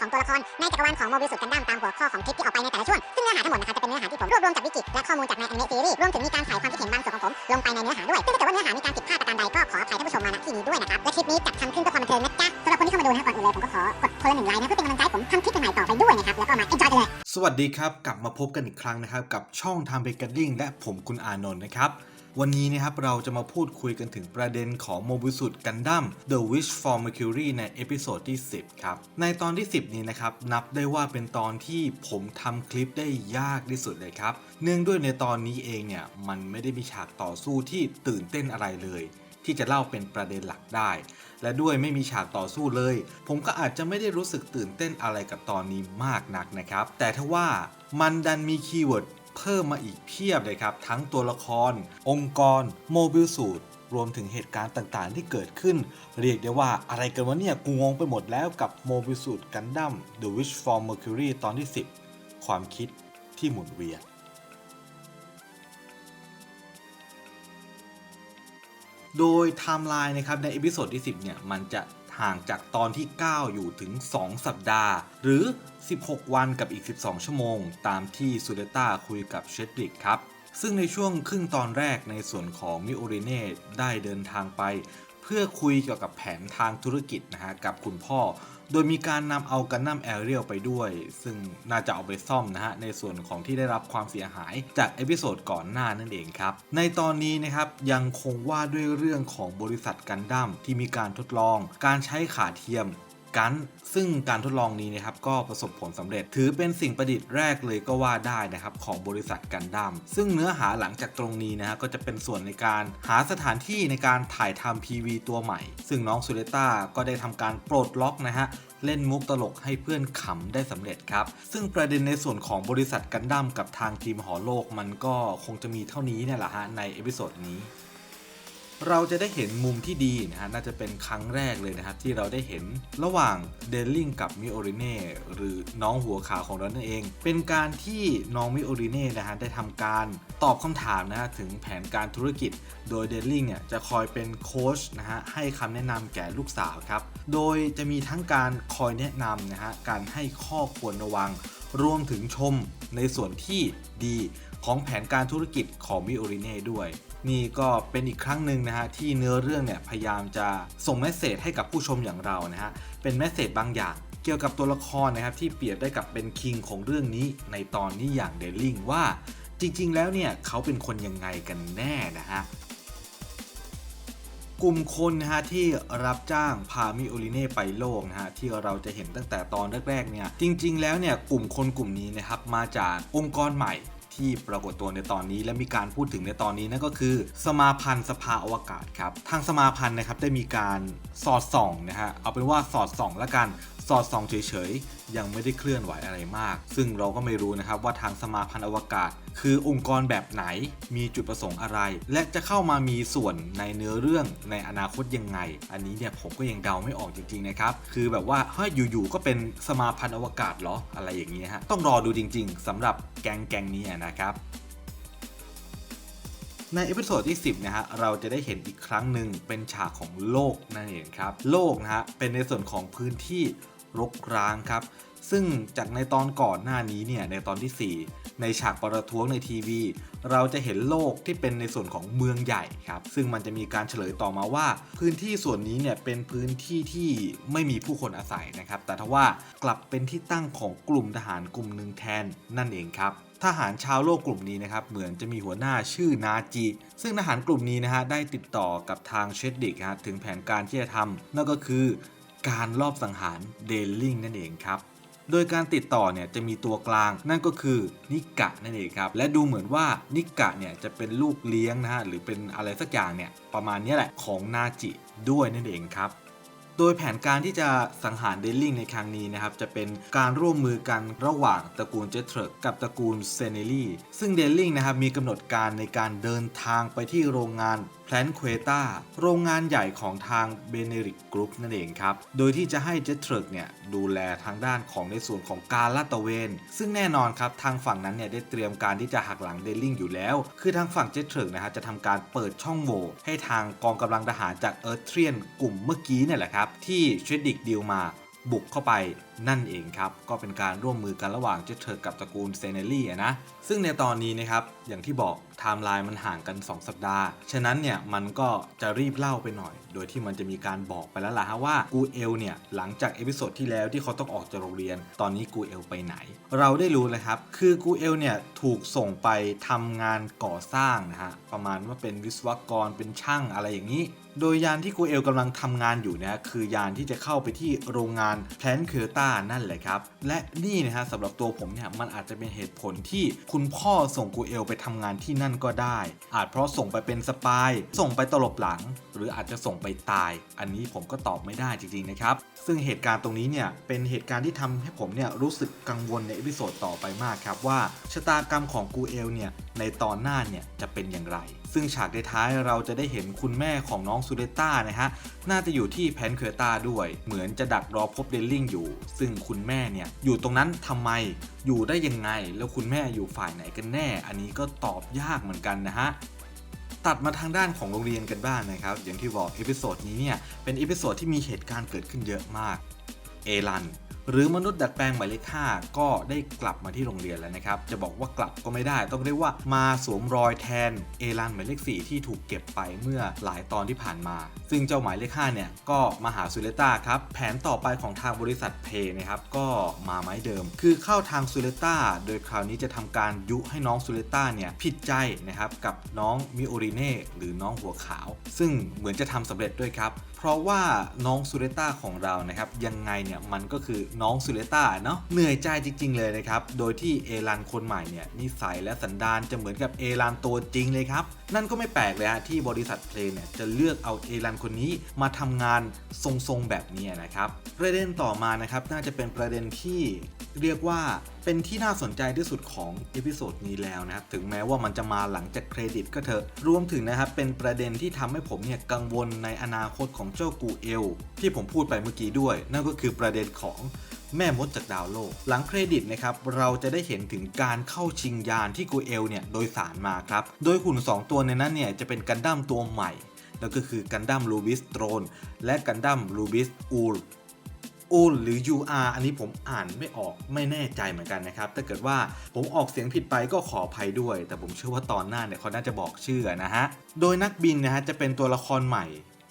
ของตัวละครในจักรวาลของโมบิลสุดกันดั้มตามหัวข้อของคลิปที่ออกไปในแต่ละช่วง ซึ่งเนื้อหาทั้งหมดนะครับจะเป็นเนื้อหาที่ผมรวบรวมจากวิกิและข้อมูลจากในอนิเมะซีรีส์รวมถึงมีการใส่ความคิดเห็นบางส่วนของผมลงไปในเนื้อหาด้วย ซึ่งถ้าเกิดว่าเนื้อหามีการผิดพลาดประการใดก็ขออภัยท่านผู้ชมมาณที่นี้ด้วยนะครับ และคลิปนี้จัดทำขึ้นเพื่อความบันเทิงนะจ๊ะสำหรับคนที่เข้ามาดูนะก่อนอื่นเลยผมก็ขอกดคนละหนึ่งไลค์นะเพื่อเป็นกำลังใจผมทำคลิปใหม่ต่อไปด้วยนะครับแล้วก็มา enjoy กันเลยสวัสดีครับกลับมาพบกันอีกครั้งนะครับกับช่อง Time b a k e r i n g และผมคุณอานนท์นะครับ วันนี้นะครับเราจะมาพูดคุยกันถึงประเด็นของโมบิสุดกันดั้ม The Wish for Mercury ในเอพิโซดที่ 10 ครับ ในตอนที่ 10 นี้นะครับ นับได้ว่าเป็นตอนที่ผมทำคลิปได้ยากที่สุดเลยครับ เนื่องด้วยในตอนนี้เองเนี่ย มันไม่ได้มีฉากต่อสู้ที่ตื่นเต้นอะไรเลย ที่จะเล่าเป็นประเด็นหลักได้ และด้วยไม่มีฉากต่อสู้เลย ผมก็อาจจะไม่ได้รู้สึกตื่นเต้นอะไรกับตอนนี้มากนักนะครับ แต่ถ้าว่ามันดันมีคีย์เวิร์ด เพิ่มมาอีกเพียบเลยครับ ทั้งตัวละคร องค์กร โมบิลสูตร รวมถึงเหตุการณ์ต่างๆ ที่เกิดขึ้น เรียกได้ว่าอะไรกันวะเนี่ย กูงงไปหมดแล้วกับโมบิลสูตรกันดั้ม The Wish for Mercury ตอนที่ 10 ความคิดที่หมุนเวียนโดยไทม์ไลน์นะครับในเอพิโซดที่ 10 เนี่ย มันจะ ห่างจากตอนที่ 9 อยู่ถึง 2 สัปดาห์ หรือ 16 วันกับอีก 12 ชั่วโมง ตามที่ซูเลต้าคุยกับเชดริกครับ ซึ่งในช่วงครึ่งตอนแรกในส่วนของมิโอริเน่ได้เดินทางไป เพื่อคุยเกี่ยวกับแผนทางธุรกิจนะฮะกับคุณพ่อ โดยมีการนำเอากันนัมแอเรียลไปด้วย ซึ่งน่าจะเอาไปซ่อมนะฮะ ในส่วนของที่ได้รับความเสียหายจากเอพิโซดก่อนหน้านั่นเองครับ ในตอนนี้นะครับยังคงว่าด้วยเรื่องของบริษัทกันดั้มที่มีการทดลอง การใช้ขาเทียม กันซึ่งการทดลองนี้นะครับก็ประสบผลสำเร็จ ถือเป็นสิ่งประดิษฐ์แรกเลยก็ว่าได้นะครับของบริษัทกันดั้มซึ่งเนื้อหาหลังจากตรงนี้นะฮะก็จะเป็นส่วนในการหาสถานที่ในการถ่ายทำ PV ตัวใหม่ ซึ่งน้องซูเลต้าก็ได้ทำการปลดล็อกนะฮะเล่นมุกตลกให้เพื่อนขำได้สำเร็จครับ ซึ่งประเด็นในส่วนของบริษัทกันดั้มกับทางทีมหอโลกมันก็คงจะมีเท่านี้เนี่ยแหละฮะในเอพิโซดนี้ เราจะได้เห็นมุมที่ดีนะฮะน่าจะเป็นครั้งแรกเลยนะครับ ที่เราได้เห็นระหว่างเดลลิงกับมิโอริเน่หรือน้องหัวขาวของเรานั่นเอง เป็นการที่น้องมิโอริเน่นะฮะได้ทำการตอบคำถามนะฮะถึงแผนการธุรกิจ โดยเดลลิงเนี่ยจะคอยเป็นโค้ชนะฮะให้คำแนะนำแก่ลูกสาวครับ โดยจะมีทั้งการคอยแนะนำนะฮะการให้ข้อควรระวังรวมถึงชมในส่วนที่ดีของแผนการธุรกิจของมิโอริเน่ด้วย นี่ก็เป็นอีกครั้งหนึ่งนะฮะที่เนื้อเรื่องเนี่ยพยายามจะส่งเมสเซจให้กับผู้ชมอย่างเรานะฮะเป็นเมสเซจบางอย่างเกี่ยวกับตัวละครนะครับที่เปรียบได้กับเป็นคิงของเรื่องนี้ในตอนนี้อย่างเดลลิงว่าจริง ๆ แล้วเนี่ยเขาเป็นคนยังไงกันแน่นะฮะกลุ่มคนนะฮะที่รับจ้างพามิโอลิเน่ไปโลกนะฮะที่เราจะเห็นตั้งแต่ตอนแรกๆเนี่ยจริง ๆ แล้วเนี่ยกลุ่มคนกลุ่มนี้นะครับมาจากองค์กรใหม่ ที่ปรากฏตัวในตอนนี้ และมีการพูดถึงในตอนนี้นั่นก็คือ สมาพันธ์สภาอวกาศครับทางสมาพันธ์นะครับได้มีการสอดส่องนะฮะเอาเป็นว่าสอดส่องละกัน สอดส่องเฉยๆ ยังไม่ได้เคลื่อนไหวอะไรมาก ซึ่งเราก็ไม่รู้นะครับว่าทางสมาพันธ์อวกาศ คือองค์กรแบบไหน มีจุดประสงค์อะไร และจะเข้ามามีส่วนในเนื้อเรื่องในอนาคตยังไง อันนี้เนี่ยผมก็ยังเดาไม่ออกจริงๆนะครับ คือแบบว่าเฮ้ยอยู่ๆก็เป็นสมาพันธ์อวกาศเหรออะไรอย่างนี้ฮะ ต้องรอดูจริง ๆสำหรับแกงแกงนี้นะครับในเอพิโซดที่ 10 นะฮะ เราจะได้เห็นอีกครั้งหนึ่งเป็นฉากของโลกนั่นเองครับ โลกนะฮะ เป็นในส่วนของพื้นที่ รกร้างครับ ซึ่งจากในตอนก่อนหน้านี้เนี่ยในตอนที่ 4 ในฉากประท้วงในทีวี เราจะเห็นโลกที่เป็นในส่วนของเมืองใหญ่ครับซึ่งมันจะมีการเฉลยต่อมาว่า พื้นที่ส่วนนี้เนี่ยเป็นพื้นที่ที่ไม่มีผู้คนอาศัยนะครับ แต่ทว่ากลับเป็นที่ตั้งของกลุ่มทหารกลุ่มหนึ่งแทนนั่นเองครับทหารชาวโลกกลุ่มนี้นะครับเหมือนจะมีหัวหน้าชื่อนาจิ ซึ่งทหารกลุ่มนี้นะฮะได้ติดต่อกับทางเชดดิกฮะถึงแผนการที่จะทำนั่นก็คือ การลอบสังหารเดลลิงนั่นเองครับ โดยการติดต่อเนี่ยจะมีตัวกลางนั่นก็คือนิกะนั่นเองครับ และดูเหมือนว่านิกะเนี่ยจะเป็นลูกเลี้ยงนะฮะหรือเป็นอะไรสักอย่างเนี่ยประมาณนี้แหละของนาจิด้วยนั่นเองครับโดยแผนการที่จะสังหารเดลลิงในครั้งนี้นะครับ จะเป็นการร่วมมือกันระหว่างตระกูลเจเทริกกับตระกูลเซเนลลี่ซึ่งเดลลิงนะครับมีกำหนดการในการเดินทางไปที่โรงงาน แพลนเควตาโรงงานใหญ่ของทางเบเนริกกรุ๊ปนั่นเองครับ โดยที่จะให้เจทริกเนี่ยดูแลทางด้านของในส่วนของการลาดตระเวน ซึ่งแน่นอนครับทางฝั่งนั้นเนี่ยได้เตรียมการที่จะหักหลังเดลลิงอยู่แล้ว คือทางฝั่งเจทริกนะฮะจะทำการเปิดช่องโหว่ให้ทางกองกำลังทหารจากเอิร์ธเทรียนกลุ่มเมื่อกี้เนี่ยแหละครับที่เชดดิกดีลมาบุกเข้าไปนั่นเองครับ ก็เป็นการร่วมมือกันระหว่างเจเธอกับตระกูลเซเนลี่นะ ซึ่งในตอนนี้นะครับ อย่างที่บอก ไทม์ไลน์มันห่างกัน 2 สัปดาห์ ฉะนั้นเนี่ยมันก็จะรีบเล่าไปหน่อย โดยที่มันจะมีการบอกไปแล้วล่ะฮะว่ากูเอลเนี่ยหลังจากเอพิโซดที่แล้วที่เขาต้องออกจากโรงเรียน ตอนนี้กูเอลไปไหน เราได้รู้เลยครับ คือกูเอลเนี่ยถูกส่งไปทำงานก่อสร้างนะฮะประมาณว่าเป็นวิศวกรเป็นช่างอะไรอย่างนี้โดยยานที่กูเอลกำลังทำงานอยู่เนี่ยคือยานที่จะเข้าไปที่โรงงานแพลนเคอร์ตานั่นแหละครับ และนี่นะฮะสำหรับตัวผมเนี่ยมันอาจจะเป็นเหตุผลที่คุณพ่อส่งกูเอลไปทำงานที่นั่นนั่นก็ได้ อาจเพราะส่งไปเป็นสปาย ส่งไปตลบหลัง หรืออาจจะส่งไปตาย อันนี้ผมก็ตอบไม่ได้จริงๆนะครับ ซึ่งเหตุการณ์ตรงนี้เนี่ยเป็นเหตุการณ์ที่ทำให้ผมเนี่ยรู้สึกกังวลในอพิโซดต่อไปมากครับว่าชะตากรรมของกูเอลเนี่ยในตอนหน้าเนี่ยจะเป็นอย่างไร ซึ่งฉากในท้ายเราจะได้เห็นคุณแม่ของน้องซูเดต้านะฮะ น่าจะอยู่ที่แพนเคอร์ตาด้วย เหมือนจะดักรอพบเดลลิงอยู่ ซึ่งคุณแม่เนี่ยอยู่ตรงนั้นทำไม อยู่ได้ยังไง แล้วคุณแม่อยู่ฝ่ายไหนกันแน่ อันนี้ก็ตอบยากเหมือนกันนะฮะตัดมาทางด้านของโรงเรียนกันบ้างนะครับ อย่างที่บอกเอพิโซดนี้เนี่ยเป็นเอพิโซดที่มีเหตุการณ์เกิดขึ้นเยอะมาก เอรัน หรือมนุษย์ดัดแปลงหมายเลข5ก็ได้กลับมาที่โรงเรียนแล้วนะครับ จะบอกว่ากลับก็ไม่ได้ ต้องเรียกว่ามาสวมรอยแทนเอรันหมายเลข4ที่ถูกเก็บไปเมื่อหลายตอนที่ผ่านมา ซึ่งเจ้าหมายเลข5เนี่ยก็มาหาซูเลต้าครับแผนต่อไปของทางบริษัทเพย์นะครับก็มาไม้เดิม คือเข้าทางซูเลต้าโดยคราวนี้จะทำการยุให้น้องซูเลต้าเนี่ยผิดใจนะครับกับน้องมิโอริเน่หรือน้องหัวขาว ซึ่งเหมือนจะทำสำเร็จด้วยครับ เพราะว่าน้องซูเลต้าของเรานะครับยังไงเนี่ยมันก็คือน้องซูเลต้าเนาะเหนื่อยใจจริง ๆ เลยนะครับโดยที่เอรันคนใหม่เนี่ยนิสัยและสันดานจะเหมือนกับเอรันตัวจริงเลยครับนั่นก็ไม่แปลกเลยฮะที่บริษัทเพลงเนี่ยจะเลือกเอาเอรันคนนี้มาทำงานทรงๆแบบนี้นะครับประเด็นต่อมานะครับน่าจะเป็นประเด็นที่เรียกว่าเป็นที่น่าสนใจที่สุดของเอพิโซดนี้แล้วนะครับ ถึงแม้ว่ามันจะมาหลังจากเครดิตก็เถอะ รวมถึงนะครับ เป็นประเด็นที่ทำให้ผมเนี่ยกังวลในอนาคตของเจ้ากูเอล ที่ผมพูดไปเมื่อกี้ด้วย นั่นก็คือประเด็นของแม่มดจากดาวโลก หลังเครดิตนะครับ เราจะได้เห็นถึงการเข้าชิงยานที่กูเอลเนี่ยโดยสารมาครับ โดยหุ่น 2 ตัวในนั้นเนี่ยจะเป็นกันดั้มตัวใหม่แล้วก็คือกันดั้มลูบิสโตรนและกันดั้มลูบิสอูล อูลหรือ UR อันนี้ผมอ่านไม่ออกไม่แน่ใจเหมือนกันนะครับ ถ้าเกิดว่าผมออกเสียงผิดไปก็ขออภัยด้วย แต่ผมเชื่อว่าตอนหน้าเนี่ยเขาน่าจะบอกชื่อนะฮะ โดยนักบินนะฮะจะเป็นตัวละครใหม่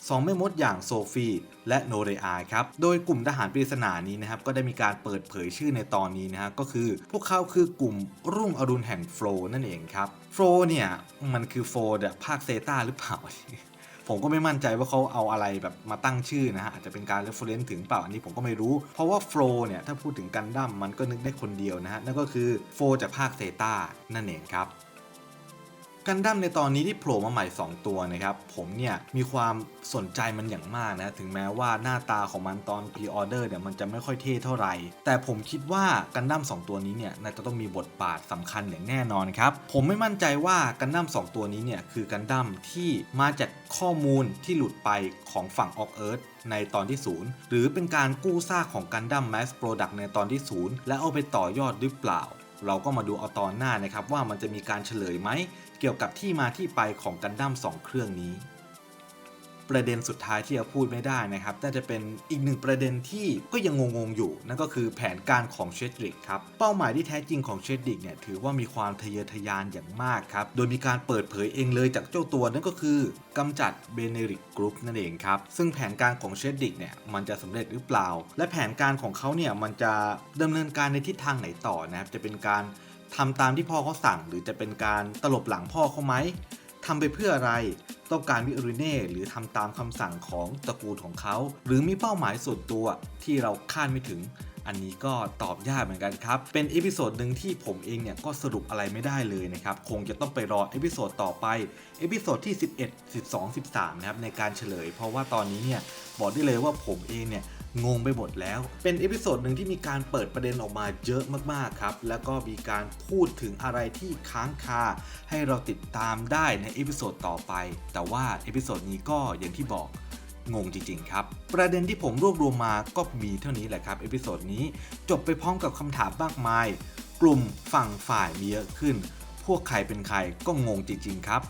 สองแม่มดอย่างโซฟีและโนเรอาครับ โดยกลุ่มทหารปริศนานี้นะครับ ก็ได้มีการเปิดเผยชื่อในตอนนี้นะฮะ ก็คือพวกเขาคือกลุ่มรุ่งอรุณแห่งโฟลนั่นเองครับ โฟลเนี่ย มันคือโฟลแบบภาคเซตาหรือเปล่า ผมก็ไม่มั่นใจว่าเขาเอาอะไรแบบมาตั้งชื่อนะฮะอาจจะเป็นการเร ferences ถึงเปล่าอันนี้ผมก็ไม่รู้ เพราะว่าโฟลเนี่ยถ้าพูดถึงกันดั้มมันก็นึกได้คนเดียวนะฮะนั่นก็คือโฟจากภาคเซตานั่นเองครับ กันดั้มในตอนนี้ที่โผล่มาใหม่ 2 ตัวนะครับ ผมเนี่ยมีความสนใจมันอย่างมากนะ ถึงแม้ว่าหน้าตาของมันตอนพรีออเดอร์เนี่ยมันจะไม่ค่อยเท่เท่าไหร่ แต่ผมคิดว่ากันดั้ม2ตัวนี้เนี่ยน่าจะต้องมีบทบาทสำคัญอย่างแน่นอนครับ ผมไม่มั่นใจว่ากันดั้ม2ตัวนี้เนี่ยคือกันดั้มที่มาจากข้อมูลที่หลุดไปของฝั่งออกเอิร์ธในตอนที่ 0 หรือเป็นการกู้ซากของกันดั้มแมสโปรดักในตอนที่ 0 และเอาไปต่อยอดหรือเปล่า เราก็มาดูเอาตอนหน้านะครับว่ามันจะมีการเฉลยไหม เกี่ยวกับที่มาที่ไปของกันดั้ม2เครื่องนี้ ประเด็นสุดท้ายที่จะพูดไม่ได้นะครับน่าจะเป็นอีกหนึ่งประเด็นที่ก็ยังงงๆอยู่ นั่นก็คือแผนการของเชดริกครับเป้าหมายที่แท้จริงของเชดริกเนี่ยถือว่ามีความทะเยอทะยานอย่างมากครับโดยมีการเปิดเผยเองเลยจากเจ้าตัวนั่นก็คือกำจัดเบเนริกกรุ๊ปนั่นเองครับซึ่งแผนการของเชดริกเนี่ยมันจะสำเร็จหรือเปล่า และแผนการของเขาเนี่ยมันจะดำเนินการในทิศทางไหนต่อนะครับจะเป็นการทำตามที่พ่อเขาสั่ง หรือจะเป็นการตลบหลังพ่อเขาไหมทำไปเพื่ออะไร ต้องการมิอริเน่หรือทำตามคำสั่งของตระกูลของเขา หรือมีเป้าหมายส่วนตัวที่เราคาดไม่ถึง อันนี้ก็ตอบยากเหมือนกันครับ เป็นเอพิโซดหนึ่งที่ผมเองเนี่ยก็สรุปอะไรไม่ได้เลยนะครับ คงจะต้องไปรอเอพิโซดต่อไปเอพิโซดที่ 11 12 13 นะครับในการเฉลย เพราะว่าตอนนี้เนี่ยบอกได้เลยว่าผมเองเนี่ย งงไปหมดแล้ว เป็นเอพิโซดหนึ่งที่มีการเปิดประเด็นออกมาเยอะมากๆครับ แล้วก็มีการพูดถึงอะไรที่ค้างคา ให้เราติดตามได้ในเอพิโซดต่อไป แต่ว่าเอพิโซดนี้ก็อย่างที่บอกงงจริง ๆ ครับ ประเด็นที่ผมรวบรวมมาก็มีเท่านี้แหละครับ เอพิโซดนี้จบไปพร้อมกับคำถามมากมาย กลุ่มฝั่งฝ่ายมีเยอะขึ้น พวกใครเป็นใครก็งงจริง ๆ ครับ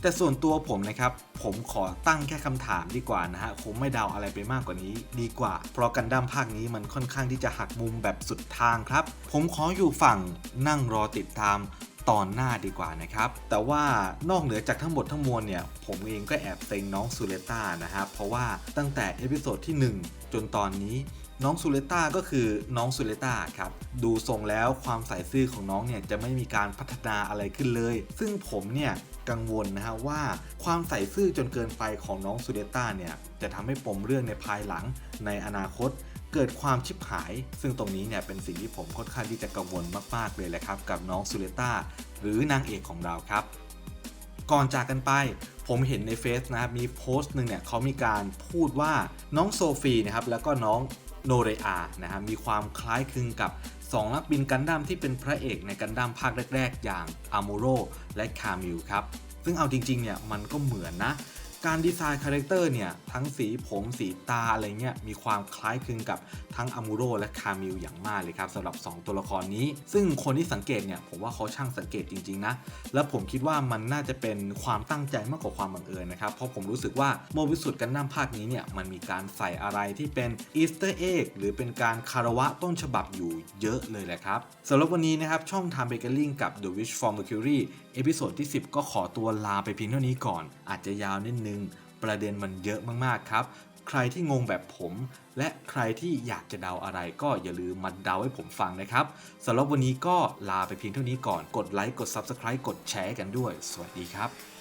แต่ส่วนตัวผมนะครับ ผมขอตั้งแค่คำถามดีกว่านะฮะคงไม่เดาอะไรไปมากกว่านี้ดีกว่า เพราะกันดั้มภาคนี้มันค่อนข้างที่จะหักมุมแบบสุดทางครับ ผมขออยู่ฝั่งนั่งรอติดตามตอนหน้าดีกว่านะครับ แต่ว่านอกเหนือจากทั้งหมดทั้งมวลเนี่ย ผมเองก็แอบเซ็งน้องซูเลต้านะครับเพราะว่าตั้งแต่เอพิโซดที่ 1 จนตอนนี้ น้องซูเลต้าก็คือน้องซูเลต้าครับ ดูทรงแล้วความใส่ซื่อของน้องเนี่ยจะไม่มีการพัฒนาอะไรขึ้นเลย ซึ่งผมเนี่ยกังวลนะฮะว่าความใส่ซื่อจนเกินไปของน้องซูเลต้าเนี่ยจะทำให้ปมเรื่องในภายหลังในอนาคตเกิดความชิบหาย ซึ่งตรงนี้เนี่ยเป็นสิ่งที่ผมค่อนข้างที่จะกังวลมาก ๆ เลยแหละครับกับน้องซูเลต้าหรือนางเอกของเราครับ ก่อนจากกันไปผมเห็นในเฟซนะครับมีโพสต์หนึ่งเนี่ยเขามีการพูดว่าน้องโซฟีนะครับแล้วก็น้อง โนเรอานะฮะมีความคล้ายคลึงกับ2นักบินกันดั้มที่เป็นพระเอกในกันดั้มภาคแรก ๆ อย่างอามูโรและคามิลครับ ซึ่งเอาจริง ๆ เนี่ยมันก็เหมือนนะ การดีไซน์คาแรคเตอร์เนี่ยทั้งสีผมสีตาอะไรเงี้ยมีความคล้ายคลึงกับทั้งอามูโรและคามิลอย่างมากเลยครับสำหรับ 2 ตัวละครนี้ ซึ่งคนที่สังเกตเนี่ยผมว่าเขาช่างสังเกตจริง ๆ นะ แล้วผมคิดว่ามันน่าจะเป็นความตั้งใจมากกว่าความบังเอิญนะครับ เพราะผมรู้สึกว่าโมบิสุดกันดั้มภาคนี้เนี่ยมันมีการใส่อะไรที่เป็นอีสเตอร์เอ็กหรือเป็นการคารวะต้นฉบับอยู่เยอะเลยแหละครับสำหรับวันนี้นะครับช่อง Time Bakery กับ The Wish for Mercury เอพิโซดที่ 10 ก็ขอตัวลาไปเพียงเท่านี้ก่อน อาจจะยาวนิดนึงประเด็นมันเยอะมากๆครับ ใครที่งงแบบผม และใครที่อยากจะเดาอะไรก็อย่าลืมมาเดาให้ผมฟังนะครับสำหรับวันนี้ก็ลาไปเพียงเท่านี้ก่อนกดไลค์กด Subscribe กดแชร์กันด้วย สวัสดีครับ